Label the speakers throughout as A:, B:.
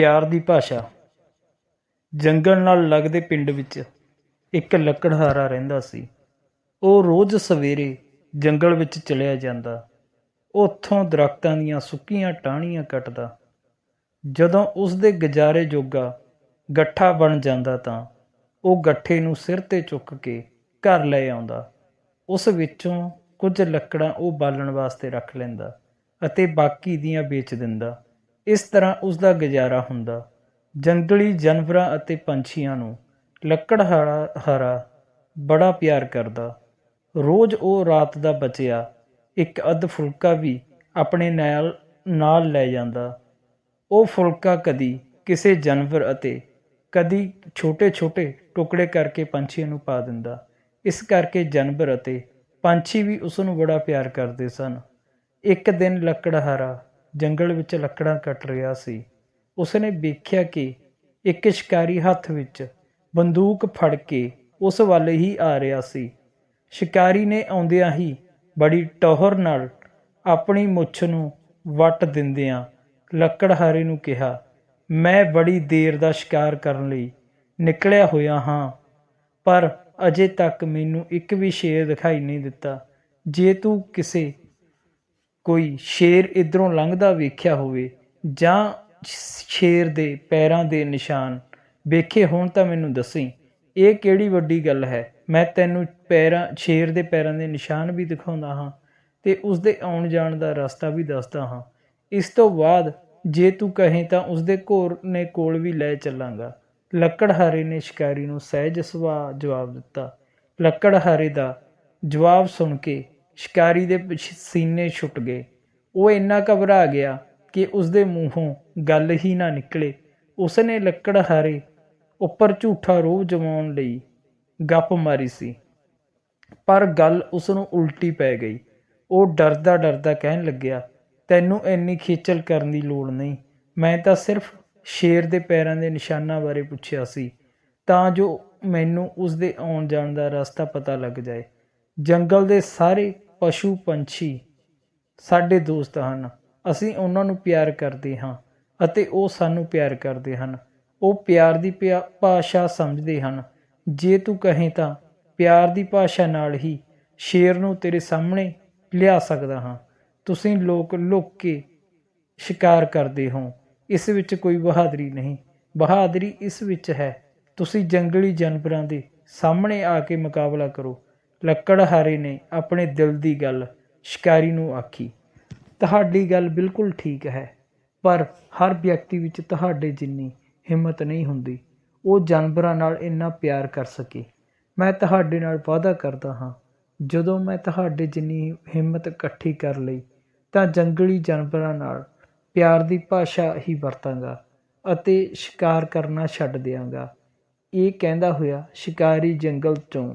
A: ਪਿਆਰ ਦੀ ਭਾਸ਼ਾ। ਜੰਗਲ ਨਾਲ ਲੱਗਦੇ ਪਿੰਡ ਵਿੱਚ ਇੱਕ ਲੱਕੜਹਾਰਾ ਰਹਿੰਦਾ ਸੀ। ਉਹ ਰੋਜ਼ ਸਵੇਰੇ ਜੰਗਲ ਵਿੱਚ ਚਲਿਆ ਜਾਂਦਾ। ਉੱਥੋਂ ਦਰਖਤਾਂ ਦੀਆਂ ਸੁੱਕੀਆਂ ਟਾਹਣੀਆਂ ਕੱਟਦਾ। ਜਦੋਂ ਉਸ ਦੇ ਗੁਜ਼ਾਰੇ ਜੋਗਾ ਗੱਠਾ ਬਣ ਜਾਂਦਾ ਤਾਂ ਉਹ ਗੱਠੇ ਨੂੰ ਸਿਰ ਤੇ ਚੁੱਕ ਕੇ ਘਰ ਲੈ ਆਉਂਦਾ। ਉਸ ਵਿੱਚੋਂ ਕੁਝ ਲੱਕੜਾਂ ਉਹ ਬਾਲਣ ਵਾਸਤੇ ਰੱਖ ਲੈਂਦਾ ਅਤੇ ਬਾਕੀ ਦੀਆਂ ਵੇਚ ਦਿੰਦਾ। ਇਸ ਤਰ੍ਹਾਂ ਉਸ ਦਾ ਗੁਜ਼ਾਰਾ ਹੁੰਦਾ। ਜੰਗਲੀ ਜਾਨਵਰਾਂ ਅਤੇ ਪੰਛੀਆਂ ਨੂੰ ਲੱਕੜਹਾਰਾ ਹਾਰਾ ਬੜਾ ਪਿਆਰ ਕਰਦਾ। ਰੋਜ਼ ਉਹ ਰਾਤ ਦਾ ਬਚਿਆ, ਇੱਕ ਅੱਧ ਫੁਲਕਾ ਵੀ ਆਪਣੇ ਨਾਲ ਨਾਲ ਲੈ ਜਾਂਦਾ। ਉਹ ਫੁਲਕਾ ਕਦੀ ਕਿਸੇ ਜਾਨਵਰ ਅਤੇ ਕਦੀ ਛੋਟੇ-ਛੋਟੇ ਟੁਕੜੇ ਕਰਕੇ ਪੰਛੀਆਂ ਨੂੰ ਪਾ ਦਿੰਦਾ। ਇਸ ਕਰਕੇ ਜਾਨਵਰ ਅਤੇ ਪੰਛੀ ਵੀ ਉਸ ਨੂੰ ਬੜਾ ਪਿਆਰ ਕਰਦੇ ਸਨ। ਇੱਕ ਦਿਨ ਲੱਕੜਹਾਰਾ ਜੰਗਲ ਵਿੱਚ ਲੱਕੜਾਂ ਕੱਟ ਰਿਹਾ ਸੀ। ਉਸਨੇ ਵੇਖਿਆ ਕਿ ਇੱਕ ਸ਼ਿਕਾਰੀ ਹੱਥ ਵਿੱਚ ਬੰਦੂਕ ਫੜ ਕੇ ਉਸ ਵੱਲ ਹੀ ਆ ਰਿਹਾ ਸੀ। ਸ਼ਿਕਾਰੀ ਨੇ ਆਉਂਦਿਆਂ ਹੀ ਬੜੀ ਟੌਹਰ ਨਾਲ ਆਪਣੀ ਮੁੱਛ ਨੂੰ ਵੱਟ ਦਿੰਦਿਆਂ ਲੱਕੜਹਾਰੇ ਨੂੰ ਕਿਹਾ, ਮੈਂ ਬੜੀ ਦੇਰ ਦਾ ਸ਼ਿਕਾਰ ਕਰਨ ਲਈ ਨਿਕਲਿਆ ਹੋਇਆ ਹਾਂ, ਪਰ ਅਜੇ ਤੱਕ ਮੈਨੂੰ ਇੱਕ ਵੀ ਸ਼ੇਰ ਦਿਖਾਈ ਨਹੀਂ ਦਿੱਤਾ। ਜੇ ਤੂੰ ਕਿਸੇ ਕੋਈ ਸ਼ੇਰ ਇਧਰੋਂ ਲੰਘਦਾ ਵੇਖਿਆ ਹੋਵੇ ਜਾਂ ਸ਼ੇਰ ਦੇ ਪੈਰਾਂ ਦੇ ਨਿਸ਼ਾਨ। ਵੇਖੇ ਹੋਣ ਤਾਂ ਮੈਨੂੰ ਦੱਸੀ, ਇਹ ਕਿਹੜੀ ਵੱਡੀ ਗੱਲ ਹੈ? ਮੈਂ ਤੈਨੂੰ ਪੈਰਾਂ, ਸ਼ੇਰ ਦੇ ਪੈਰਾਂ ਦੇ ਨਿਸ਼ਾਨ ਵੀ ਦਿਖਾਉਂਦਾ ਹਾਂ ਤੇ ਉਸ ਦੇ ਆਉਣ ਜਾਣ ਦਾ ਰਸਤਾ ਵੀ ਦੱਸਦਾ ਹਾਂ। ਇਸ ਤੋਂ ਬਾਅਦ ਜੇ ਤੂੰ ਕਹੇ ਤਾਂ ਉਸ ਦੇ ਘੋਰ ਨੇ ਕੋਲ ਵੀ ਲੈ ਚੱਲਾਂਗਾ। ਲੱਕੜਹਾਰੇ ਨੇ ਸ਼ਿਕਾਰੀ ਨੂੰ ਸਹਿਜ ਸੁਭਾਅ ਜਵਾਬ ਦਿੱਤਾ। ਲੱਕੜਹਾਰੇ ਦਾ ਜਵਾਬ ਸੁਣ ਕੇ ਸ਼ਿਕਾਰੀ ਦੇ ਪਿਛ- ਸੀਨੇ ਛੁੱਟ ਗਏ। ਉਹ ਇੰਨਾ ਘਬਰਾ ਗਿਆ ਕਿ ਉਸਦੇ ਮੂੰਹੋਂ ਗੱਲ ਹੀ ਨਾ ਨਿਕਲੇ। ਉਸਨੇ ਲੱਕੜ ਹਾਰੇ ਉੱਪਰ ਝੂਠਾ ਰੋਹ ਜਮਾਉਣ ਲਈ ਗੱਪ ਮਾਰੀ ਸੀ। ਪਰ ਗੱਲ ਉਸ ਨੂੰ ਉਲਟੀ ਪੈ ਗਈ। ਉਹ ਡਰਦਾ ਡਰਦਾ ਕਹਿਣ ਲੱਗਿਆ, ਤੈਨੂੰ ਇੰਨੀ ਖੇਚਲ ਕਰਨ ਦੀ ਲੋੜ ਨਹੀਂ। ਮੈਂ ਤਾਂ ਸਿਰਫ ਸ਼ੇਰ ਦੇ ਪੈਰਾਂ ਦੇ ਨਿਸ਼ਾਨਾਂ ਬਾਰੇ ਪੁੱਛਿਆ ਸੀ, ਤਾਂ ਜੋ ਮੈਨੂੰ ਉਸ ਦੇ ਆਉਣ ਜਾਣ ਦਾ ਰਸਤਾ ਪਤਾ ਲੱਗ ਜਾਏ। ਜੰਗਲ ਦੇ ਸਾਰੇ ਪਸ਼ੂ ਪੰਛੀ ਸਾਡੇ ਦੋਸਤ ਹਨ। ਅਸੀਂ ਉਹਨਾਂ ਨੂੰ ਪਿਆਰ ਕਰਦੇ ਹਾਂ ਅਤੇ ਉਹ ਸਾਨੂੰ ਪਿਆਰ ਕਰਦੇ ਹਨ। ਉਹ ਪਿਆਰ ਦੀ ਪਿਆ- ਭਾਸ਼ਾ ਸਮਝਦੇ ਹਨ। ਜੇ ਤੂੰ ਕਹੇ ਤਾਂ ਪਿਆਰ ਦੀ ਭਾਸ਼ਾ ਨਾਲ ਹੀ ਸ਼ੇਰ ਨੂੰ ਤੇਰੇ ਸਾਹਮਣੇ ਲਿਆ ਸਕਦਾ ਹਾਂ। ਤੁਸੀਂ ਲੋਕ ਲੁੱਕ ਕੇ ਸ਼ਿਕਾਰ ਕਰਦੇ ਹੋ। ਇਸ ਵਿੱਚ ਕੋਈ ਬਹਾਦਰੀ ਨਹੀਂ। ਬਹਾਦਰੀ ਇਸ ਵਿੱਚ ਹੈ। ਤੁਸੀਂ ਜੰਗਲੀ ਜਾਨਵਰਾਂ ਦੇ ਸਾਹਮਣੇ ਆ ਕੇ ਮੁਕਾਬਲਾ ਕਰੋ। ਲੱਕੜਹਾਰੇ ਨੇ ਆਪਣੇ ਦਿਲ ਦੀ ਗੱਲ, ਸ਼ਿਕਾਰੀ ਨੂੰ ਆਖੀ। ਤੁਹਾਡੀ ਗੱਲ ਬਿਲਕੁਲ ਠੀਕ ਹੈ, ਪਰ ਹਰ ਵਿਅਕਤੀ ਵਿੱਚ ਤੁਹਾਡੇ ਜਿੰਨੀ ਹਿੰਮਤ ਨਹੀਂ ਹੁੰਦੀ, ਉਹ ਜਾਨਵਰਾਂ ਨਾਲ ਇੰਨਾ ਪਿਆਰ ਕਰ ਸਕੇ। ਮੈਂ ਤੁਹਾਡੇ ਨਾਲ ਵਾਅਦਾ ਕਰਦਾ ਹਾਂ, ਜਦੋਂ ਮੈਂ ਤੁਹਾਡੇ ਜਿੰਨੀ ਹਿੰਮਤ ਇਕੱਠੀ ਕਰ ਲਈ, ਤਾਂ ਜੰਗਲੀ ਜਾਨਵਰਾਂ ਨਾਲ ਪਿਆਰ ਦੀ ਭਾਸ਼ਾ ਹੀ ਵਰਤਾਂਗਾ ਅਤੇ ਸ਼ਿਕਾਰ ਕਰਨਾ ਛੱਡ ਦਿਆਂਗਾ। ਇਹ ਕਹਿੰਦਾ ਹੋਇਆ ਸ਼ਿਕਾਰੀ ਜੰਗਲ ਚੋਂ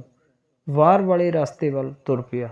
A: ਵਾਰ ਵਾਲੇ ਰਸਤੇ ਵੱਲ ਤੁਰ ਪਿਆ।